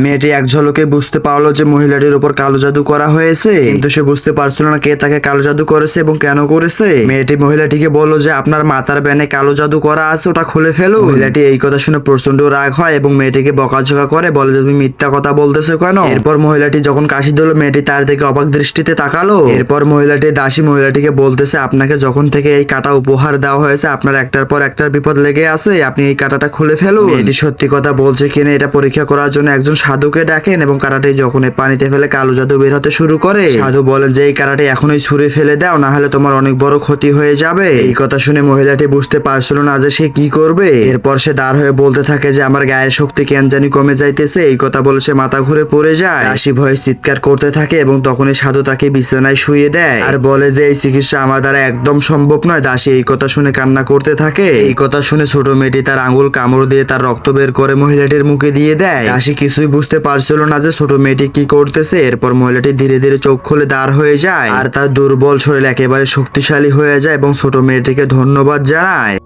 মেয়েটি এক ঝলকে বুঝতে পারল যে মহিলাটির উপর কালো জাদু করা হয়েছে। কিন্তু সে বুঝতে পারছিল না কে তাকে কালো জাদু করেছে এবং কেন করেছে। মেয়েটি মহিলাটিকে বলল যে, আপনার মাথার ব্যানে কালো জাদু করা আছে, ওটা খুলে ফেলো মহিলাটি এই কথা শুনে প্রচণ্ড রাগ হয় এবং মেয়েটিকে বকাঝকা করে বলে, যে তুমি মিথ্যা কথা বলতেছো কেন? এরপর মহিলাটি যখন কাশি দিল, মেয়েটি তার দিকে অবাক দৃষ্টিতে তাকালো। এরপর মহিলাটি দাসী মহিলাটিকে বলতেছে, আপনাকে যখন থেকে এই কাটা উপহার দেওয়া হয়েছে, আপনার একটার পর একটার বিপদ লেগে আছে, আপনি এই কাটাটা খুলে ফেলুন। মেয়েটি সত্যি কথা বলছে কিনা এটা পরীক্ষা করার জন্য একজন সাধুকে ডাকেন এবং কারাটি যখন পানিতে ফেলে কালো জাদু বের হতে শুরু করে। সাধু বলেন যে, এই কারাটি এখনই ছুঁড়ে ফেলে দাও না হলে তোমার অনেক বড় ক্ষতি হয়ে যাবে। এই কথা শুনে মহিলাটি বুঝতে পারছিল না যে সে কি করবে। এরপর সে দাঁড় হয়ে বলতে থাকে যে, আমার গায়ের শক্তি কেন জানি কমে যাইতেছে। এই কথা বলে সে মাথা ঘুরে পড়ে যায়। দাসী ভয়ে চিৎকার করতে থাকে এবং তখনই সাধু তাকে বিছানায় শুয়ে দেয় আর বলে যে, এই চিকিৎসা আমার দ্বারা একদম সম্ভব নয়। দাসী এই কথা শুনে কান্না করতে থাকে। এই কথা শুনে ছোট মেয়েটি তার আঙুল কামড় দিয়ে তার রক্ত বের করে মহিলাটির মুখে দিয়ে দেয়। দাসী কিছুই বুঝতে পারছিল না যে ছোট মেয়েটি কি করতেছে। এরপর মহিলাটি ধীরে ধীরে চোখ খুলে দাঁড় হয়ে যায় আর তার দুর্বল শরীর একেবারে শক্তিশালী হয়ে যায় এবং ছোট মেয়েটিকে ধন্যবাদ জানায়।